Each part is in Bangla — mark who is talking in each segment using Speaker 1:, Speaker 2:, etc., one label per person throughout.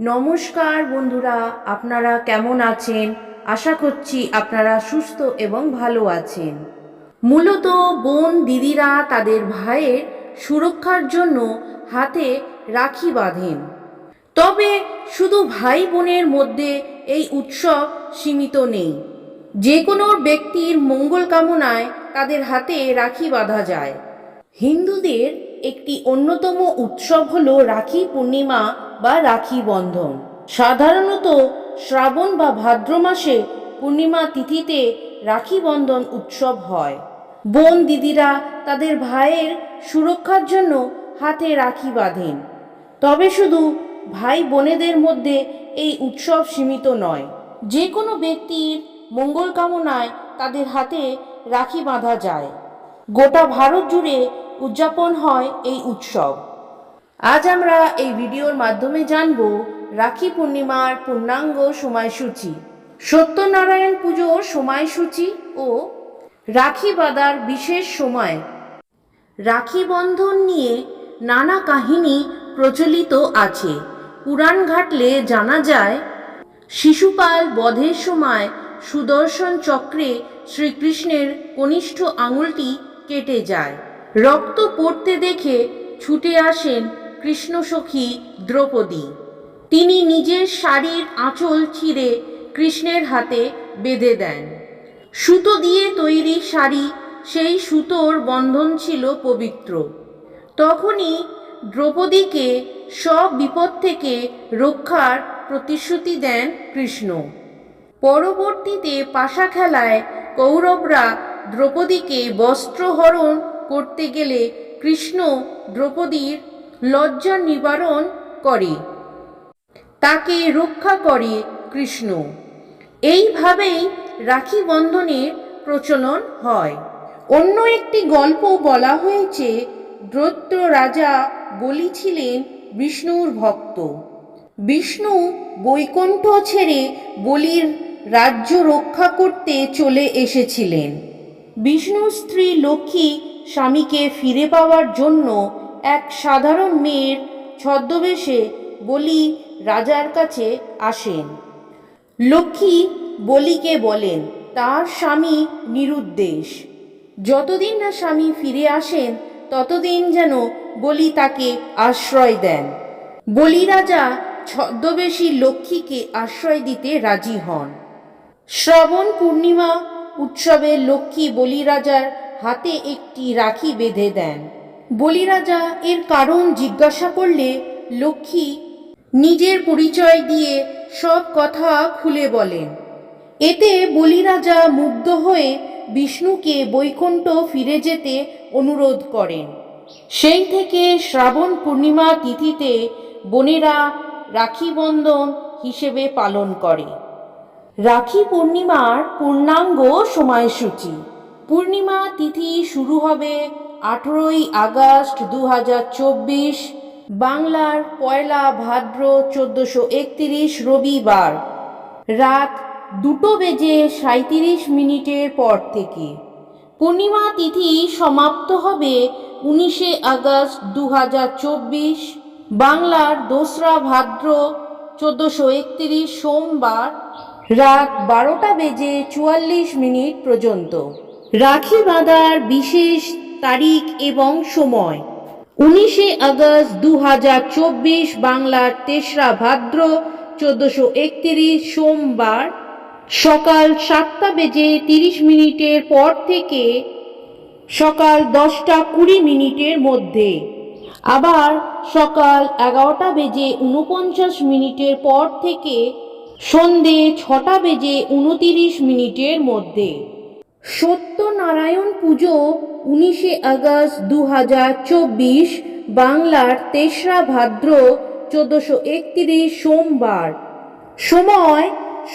Speaker 1: নমস্কার বন্ধুরা, আপনারা কেমন আছেন? আশা করছি আপনারা সুস্থ এবং ভালো আছেন। মূলত বোন দিদিরা তাদের ভাইয়ের সুরক্ষার জন্য হাতে রাখি বাঁধেন। তবে শুধু ভাই বোনের মধ্যে এই উৎসব সীমিত নেই। যে কোনো ব্যক্তির মঙ্গল কামনায় তাদের হাতে রাখি বাঁধা যায়। হিন্দুদের একটি অন্যতম উৎসব হলো রাখি পূর্ণিমা বা রাখি বন্ধন। সাধারণত শ্রাবণ বা ভাদ্র মাসে পূর্ণিমা তিথিতে রাখি বন্ধন উৎসব হয়। বোন দিদিরা তাদের ভাইয়ের সুরক্ষার জন্য হাতে রাখি বাঁধেন। তবে শুধু ভাই বোনেদের মধ্যে এই উৎসব সীমিত নয়। যে কোনো ব্যক্তির মঙ্গল কামনায় তাদের হাতে রাখি বাঁধা যায়। গোটা ভারত জুড়ে উদযাপন হয় এই উৎসব। আজ আমরা এই ভিডিওর মাধ্যমে জানব রাখি পূর্ণিমার পূর্ণাঙ্গ সময়সূচি, সত্যনারায়ণ পুজোর সময়সূচি ও রাখি বাঁধার বিশেষ সময়। রাখি বন্ধন নিয়ে নানা কাহিনী প্রচলিত আছে। পুরাণ ঘাটলে জানা যায়, শিশুপাল বধের সময় সুদর্শন চক্রে শ্রীকৃষ্ণের কনিষ্ঠ আঙুলটি কেটে যায়। রক্ত পড়তে দেখে ছুটে আসেন কৃষ্ণসখী দ্রৌপদী। তিনি নিজের শাড়ির আঁচল ছিঁড়ে কৃষ্ণের হাতে বেঁধে দেন। সুতো দিয়ে তৈরি শাড়ি, সেই সুতোর বন্ধন ছিল পবিত্র। তখনই দ্রৌপদীকে সব বিপদ থেকে রক্ষার প্রতিশ্রুতি দেন কৃষ্ণ। পরবর্তীতে পাশা খেলায় কৌরবরা দ্রৌপদীকে বস্ত্রহরণ করতে গেলে কৃষ্ণ দ্রৌপদীর লজ্জা নিবারণ করে। তাকে রক্ষা করে কৃষ্ণ। এইভাবেই রাখি বন্ধনের প্রচলন হয়। অন্য একটি গল্প বলা হয়েছে দ্রৈত্য রাজা বলি ছিলেন বিষ্ণুর ভক্ত। বিষ্ণু বৈকুণ্ঠ ছেড়ে বলির রাজ্য রক্ষা করতে চলে এসেছিলেন। বিষ্ণুর স্ত্রী লক্ষ্মী স্বামীকে ফিরে পাওয়ার জন্য এক সাধারণ মেয়ের ছদ্মবেশে বলি রাজার কাছে আসেন। লক্ষ্মী বলিকে বলেন, তার স্বামী নিরুদ্দেশ। যতদিন না স্বামী ফিরে আসেন, ততদিন যেন বলি তাকে আশ্রয় দেন। বলি রাজা ছদ্মবেশী লক্ষ্মীকে আশ্রয় দিতে রাজি হন। শ্রাবণ পূর্ণিমা উৎসবে লক্ষ্মী বলিরাজার হাতে একটি রাখি বেঁধে দেন। বলিরাজা এর কারণ জিজ্ঞাসা করলে লক্ষ্মী নিজের পরিচয় দিয়ে সব কথা খুলে বলেন। এতে বলিরাজা মুগ্ধ হয়ে বিষ্ণুকে বৈকুণ্ঠ ফিরে যেতে অনুরোধ করেন। সেই থেকে শ্রাবণ পূর্ণিমা তিথিতে বোনেরা রাখি বন্ধন হিসেবে পালন করে। রাখি পূর্ণিমার পূর্ণাঙ্গ সময়সূচি। পূর্ণিমা তিথি শুরু হবে আঠেরোই আগস্ট দু বাংলার পয়লা ভাদ্র চোদ্দোশো একত্রিশ রবিবার। রাত দুটো বেজে সাঁত্রিশ মিনিটের পর থেকে। পূর্ণিমা তিথি সমাপ্ত হবে উনিশে আগস্ট দু বাংলার দোসরা ভাদ্র চোদ্দোশো একত্রিশ সোমবার, রাত বারোটা বেজে চুয়াল্লিশ মিনিট পর্যন্ত। রাখি বাঁধার বিশেষ তারিখ এবং সময়। উনিশে আগস্ট দু হাজার চব্বিশ বাংলার তেসরা ভাদ্র চোদ্দোশো সোমবার সকাল সাতটা বেজে তিরিশ মিনিটের পর থেকে সকাল দশটা কুড়ি মিনিটের মধ্যে। আবার সকাল এগারোটা বেজে উনপঞ্চাশ মিনিটের পর থেকে সন্ধে ছটা বেজে উনতিরিশ মিনিটের মধ্যে। সত্যনারায়ণ পুজো উনিশে আগস্ট দু হাজার চব্বিশ, বাংলার তেসরা ভাদ্র চোদ্দোশো একত্রিশ, সোমবার। সময়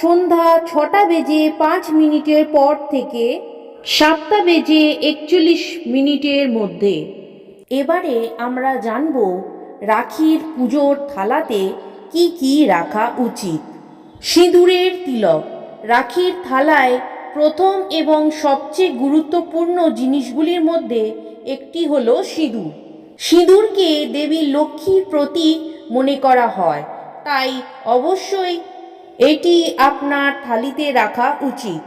Speaker 1: সন্ধ্যা ছটা বেজে পাঁচ মিনিটের পর থেকে সাতটা বেজে একচল্লিশ মিনিটের মধ্যে। এবারে আমরা জানব রাখির পুজোর থালাতে কি কি রাখা উচিত। সিঁদুরের তিলক। রাখির থালায় প্রথম এবং সবচেয়ে গুরুত্বপূর্ণ জিনিসগুলির মধ্যে একটি হলো সিঁদুর। সিঁদুরকে দেবী লক্ষ্মীর প্রতীক মনে করা হয়, তাই অবশ্যই এটি আপনার থালিতে রাখা উচিত।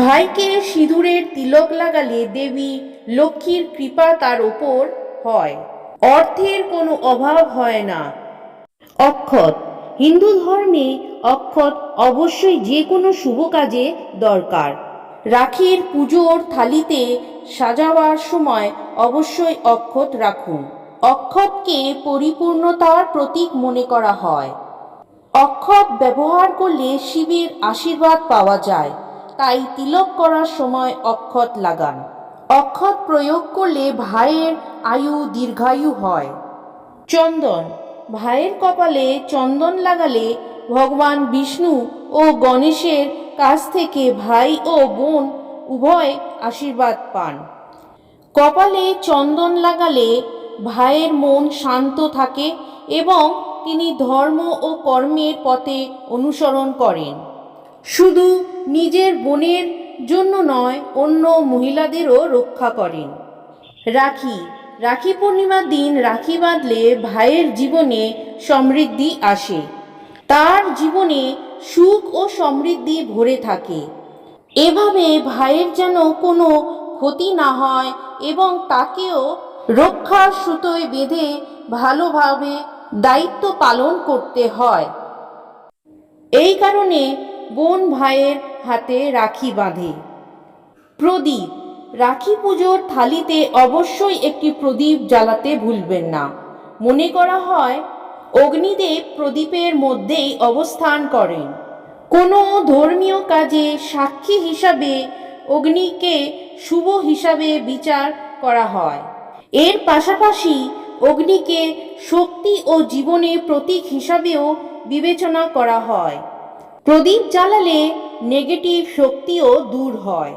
Speaker 1: ভাইকে সিঁদুরের তিলক লাগালে দেবী লক্ষ্মীর কৃপা তার ওপর হয়, অর্থের কোনো অভাব হয় না। অক্ষত হিন্দু ধর্মে অক্ষত অবশ্যই যে কোনো শুভ কাজে দরকার। রাখির পুজোর থালিতে সাজাবার সময় অবশ্যই অক্ষত রাখুন। অক্ষতকে পরিপূর্ণতার প্রতীক মনে করা হয়। অক্ষত ব্যবহার করলে শিবের আশীর্বাদ পাওয়া যায়, তাই তিলক করার সময় অক্ষত লাগান। অক্ষত প্রয়োগ করলে ভাইয়ের আয়ু দীর্ঘায়ু হয়। চন্দন ভাইয়ের কপালে চন্দন লাগালে ভগবান বিষ্ণু ও গণেশের কাছ থেকে ভাই ও বোন উভয় আশীর্বাদ পান। কপালে চন্দন লাগালে ভাইয়ের মন শান্ত থাকে এবং তিনি ধর্ম ও কর্মের পথে অনুসরণ করেন। শুধু নিজের বোনের জন্য নয়, অন্য মহিলাদেরও রক্ষা করেন। রাখি রাখি পূর্ণিমার দিন রাখি বাঁধলে ভাইয়ের জীবনে সমৃদ্ধি আসে। তার জীবনে সুখ ও সমৃদ্ধি ভরে থাকে। এভাবে ভাইয়ের যেন কোনো ক্ষতি না হয় এবং তাকেও রক্ষার সুতোয় বেঁধে ভালোভাবে দায়িত্ব পালন করতে হয়। এই কারণে বোন ভাইয়ের হাতে রাখি বাঁধে। প্রদীপ রাখি পুজোর থালিতে অবশ্যই একটি প্রদীপ জ্বালাতে ভুলবেন না। মনে করা হয়, অগ্নিদেব প্রদীপের মধ্যেই অবস্থান করেন। কোনো ধর্মীয় কাজে সাক্ষী হিসাবে অগ্নিকে শুভ হিসাবে বিচার করা হয়। এর পাশাপাশি অগ্নিকে শক্তি ও জীবনের প্রতীক হিসাবেও বিবেচনা করা হয়। প্রদীপ জ্বালালে নেগেটিভ শক্তিও দূর হয়।